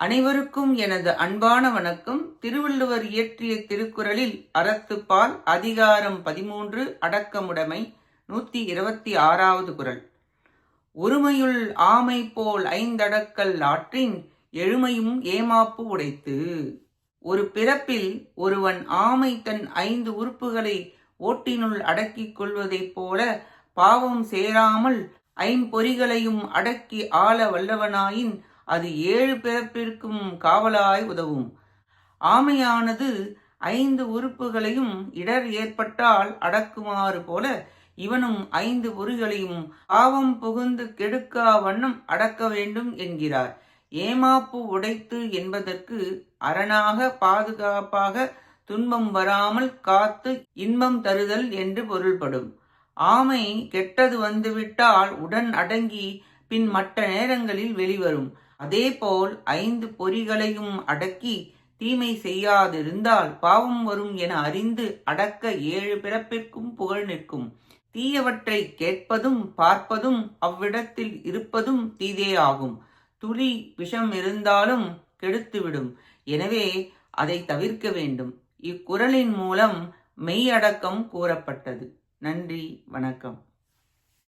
அனைவருக்கும் எனது அன்பான வணக்கம். திருவள்ளுவர் இயற்றிய திருக்குறளில் அறத்துப்பால் அதிகாரம் பதிமூன்று அடக்கமுடைமை நூத்தி இருபத்தி ஆறாவது குறள் ஒருமையுள் ஆமை போல் ஐந்தடக்கல் ஆற்றின் எழுமையும் ஏமாப்பு உடைத்து ஒரு பிறப்பில் ஒருவன் ஆமை தன் ஐந்து உறுப்புகளை ஓட்டினுள் அடக்கிக் கொள்வதைப் போல பாவம் சேராமல் ஐம்பொறிகளையும் அடக்கி ஆள வல்லவனாயின் அது ஏழு பிறப்பிற்கும் காவலாய் உதவும். ஆமையானது ஐந்து உறுப்புகளையும் இடர் ஏற்பட்டால் அடக்குமாறு போல இவனும் ஐந்து பொறிகளையும் பாவம் புகுந்து கெடுக்கா வண்ணம் அடக்க வேண்டும் என்கிறார். ஏமாப்பு உடைத்து என்பதற்கு அரணாக பாதுகாப்பாக துன்பம் வராமல் காத்து இன்பம் தருதல் என்று பொருள்படும். ஆமை கெட்டது வந்துவிட்டால் உடன் அடங்கி பின் மற்ற நேரங்களில் வெளிவரும். அதேபோல் ஐந்து பொறிகளையும் அடக்கி தீமை செய்யாதிருந்தால் பாவம் வரும் என அறிந்து அடக்க ஏழு பிறப்பிற்கும் புகழ் நிற்கும். தீயவற்றை கேட்பதும் பார்ப்பதும் அவ்விடத்தில் இருப்பதும் தீதே ஆகும். துளி விஷம் இருந்தாலும் கெடுத்துவிடும். எனவே அதை தவிர்க்க வேண்டும். இக்குறளின் மூலம் மெய்யடக்கம் கூறப்பட்டது. நன்றி வணக்கம்.